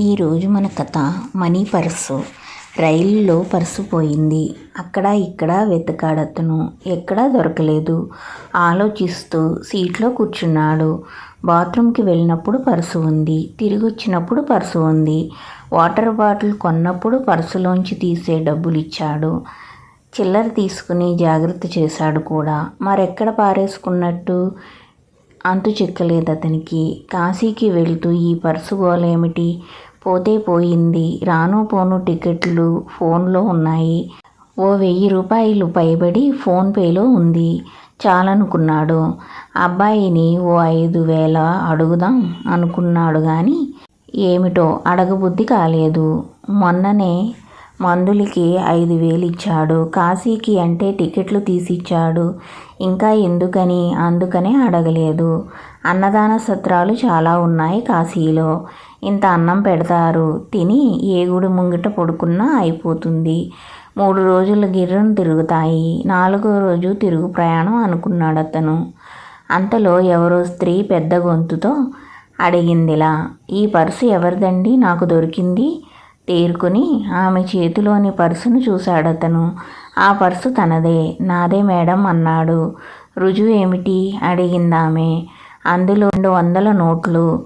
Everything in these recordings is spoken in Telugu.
ఈరోజు మన కథ మనీ పర్సు. రైలులో పర్సు పోయింది. అక్కడ ఇక్కడ వెతకాడతను. ఎక్కడా దొరకలేదు. ఆలోచిస్తూ సీట్లో కూర్చున్నాడు. బాత్రూమ్కి వెళ్ళినప్పుడు పర్సు ఉంది. తిరిగి వచ్చినప్పుడు పర్సు ఉంది. వాటర్ బాటిల్ కొన్నప్పుడు పర్సులోంచి తీసే డబ్బులు ఇచ్చాడు చిల్లర తీసుకుని జాగ్రత్త చేశాడు కూడా. మరెక్కడ పారేసుకున్నట్టు? అంతు చిక్కలేదు అతనికి. కాశీకి వెళ్తూ ఈ పర్సు గోలేమిటి? పోతే పోయింది. రాను పోను టికెట్లు ఫోన్లో ఉన్నాయి. ఓ వెయ్యి రూపాయలు పైబడి ఫోన్పేలో ఉంది. చాలనుకున్నాడు. అబ్బాయిని ఓ ఐదు వేల అడుగుదాం అనుకున్నాడు కానీ ఏమిటో అడగబుద్ధి కాలేదు. మొన్ననే మందులకి ఐదు వేలు ఇచ్చాడు. కాశీకి అంటే టికెట్లు తీసిచ్చాడు. ఇంకా ఎందుకని? అందుకనే అడగలేదు. అన్నదాన సత్రాలు చాలా ఉన్నాయి కాశీలో. ఇంత అన్నం పెడతారు. తిని ఏ గుడి ముంగిట పడుకున్నా అయిపోతుంది. మూడు రోజులు గిర్రను తిరుగుతాయి. నాలుగో రోజు తిరుగు ప్రయాణం అనుకున్నాడు అతను అంతలో ఎవరో స్త్రీ పెద్ద గొంతుతో అడిగిందిలా ఈ పర్సు ఎవరిదండి? నాకు దొరికింది. తేరుకుని ఆమె చేతిలోని పర్సును చూశాడతను. ఆ పర్సు తనదే నాదే మేడం అన్నాడు. రుజువు ఏమిటి? అడిగిందామె. అందులో రెండు వందల నోట్లు.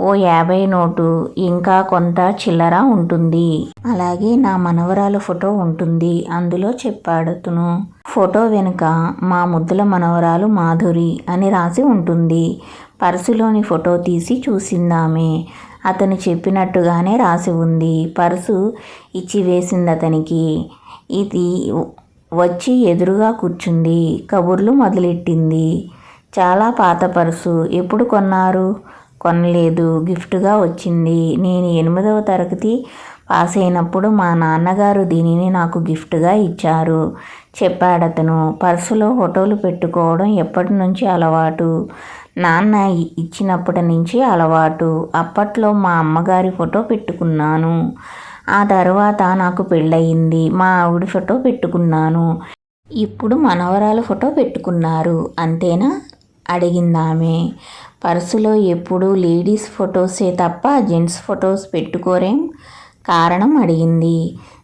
ఓ యాభై నోటు ఇంకా కొంత చిల్లర ఉంటుంది. అలాగే నా మనవరాల ఫోటో ఉంటుంది అందులో చెప్పాడతను. ఫోటో వెనుక మా ముద్దుల మనవరాలు మాధురి అని రాసి ఉంటుంది. పర్సులోని ఫోటో తీసి చూసిందామె. అతను చెప్పినట్టుగానే రాసి ఉంది. పర్సు ఇచ్చి వేసింది అతనికి. ఇది వచ్చి ఎదురుగా కూర్చుంది. కబుర్లు మొదలెట్టింది. చాలా పాత పర్సు. ఎప్పుడు కొన్నారు? కొనలేదు. గిఫ్ట్గా వచ్చింది. నేను ఎనిమిదవ తరగతి పాస్ అయినప్పుడు మా నాన్నగారు దీనిని నాకు గిఫ్ట్గా ఇచ్చారు. చెప్పాడతను. పర్సులో ఫోటోలు పెట్టుకోవడం ఎప్పటి నుంచి అలవాటు? నాన్న ఇచ్చినప్పటి నుంచి అలవాటు. అప్పట్లో మా అమ్మగారి ఫోటో పెట్టుకున్నాను. ఆ తర్వాత నాకు పెళ్ళయింది. మా ఆవిడ ఫోటో పెట్టుకున్నాను. ఇప్పుడు మనవరాలు ఫోటో పెట్టుకున్నారు. అంతేనా? అడిగిందామె. పర్సులో ఎప్పుడు లేడీస్ ఫొటోసే తప్ప జెంట్స్ ఫొటోస్ పెట్టుకోరేం? కారణం అడిగింది.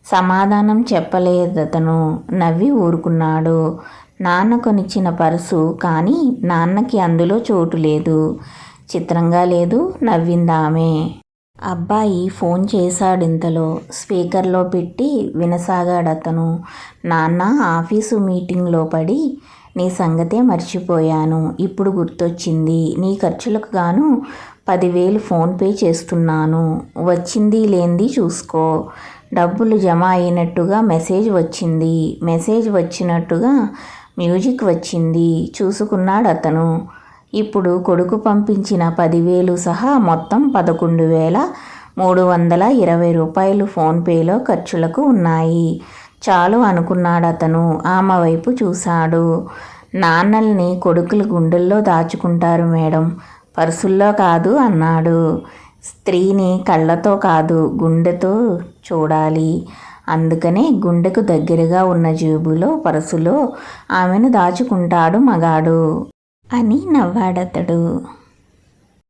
సమాధానం చెప్పలేదతను. నవ్వి ఊరుకున్నాడు. నాన్న కొనిచ్చిన పర్సు కానీ నాన్నకి అందులో చోటు లేదు. చిత్రంగా లేదు నవ్విందామె. అబ్బాయి ఫోన్ చేశాడింతలో. స్పీకర్లో పెట్టి వినసాగాడతను. నాన్న ఆఫీసు మీటింగ్లో పడి నీ సంగతే మర్చిపోయాను. ఇప్పుడు గుర్తొచ్చింది. నీ ఖర్చులకు గాను పదివేలు ఫోన్పే చేస్తున్నాను. వచ్చింది లేంది చూసుకో. డబ్బులు జమ అయినట్టుగా మెసేజ్ వచ్చింది. మెసేజ్ వచ్చినట్టుగా మ్యూజిక్ వచ్చింది చూసుకున్నాడు అతను. ఇప్పుడు కొడుకు పంపించిన పదివేలు సహా మొత్తం పదకొండు వేల మూడు వందల ఇరవై రూపాయలు ఫోన్పేలో ఖర్చులకు ఉన్నాయి. చాలు అనుకున్నాడు అతను. ఆమె వైపు చూశాడు. నాన్నల్ని కొడుకులు గుండెల్లో దాచుకుంటారు మేడం. పర్సుల్లో కాదు అన్నాడు. స్త్రీని కళ్ళతో కాదు గుండెతో చూడాలి. అందుకనే గుండెకు దగ్గరగా ఉన్న జేబులో పరసులో ఆమెను దాచుకుంటాడు మగాడు అని నవ్వాడతడు.